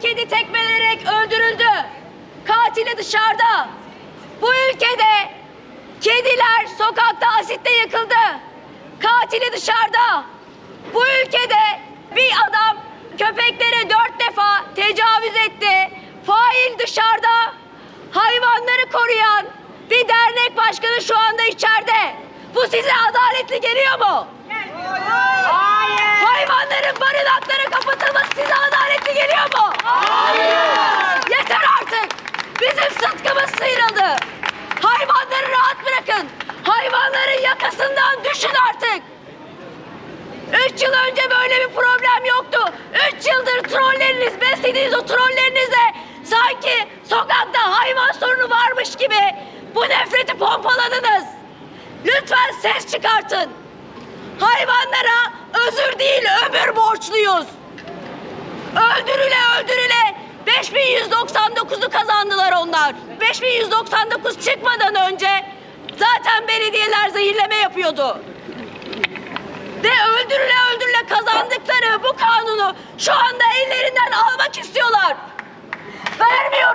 kedi tekmelerek öldürüldü. Katili dışarıda. Bu ülkede kediler sokakta asitte yakıldı. Katili dışarıda. Bu ülkede bir adam köpeklere dört defa tecavüz etti. Fail dışarıda. Hayvanları koruyan bir dernek başkanı şu anda içeride. Bu size adaletli geliyor mu? Hayvanların böyle bir problem yoktu. Üç yıldır trolleriniz, beslediğiniz o trollerinizle sanki sokakta hayvan sorunu varmış gibi bu nefreti pompaladınız. Lütfen ses çıkartın. Hayvanlara özür değil ömür borçluyuz. Öldürüle öldürüle 5199'u kazandılar onlar. 5199 çıkmadan önce zaten belediyeler zehirleme yapıyordu. Ve öldürüle şu anda ellerinden almak istiyorlar. Verme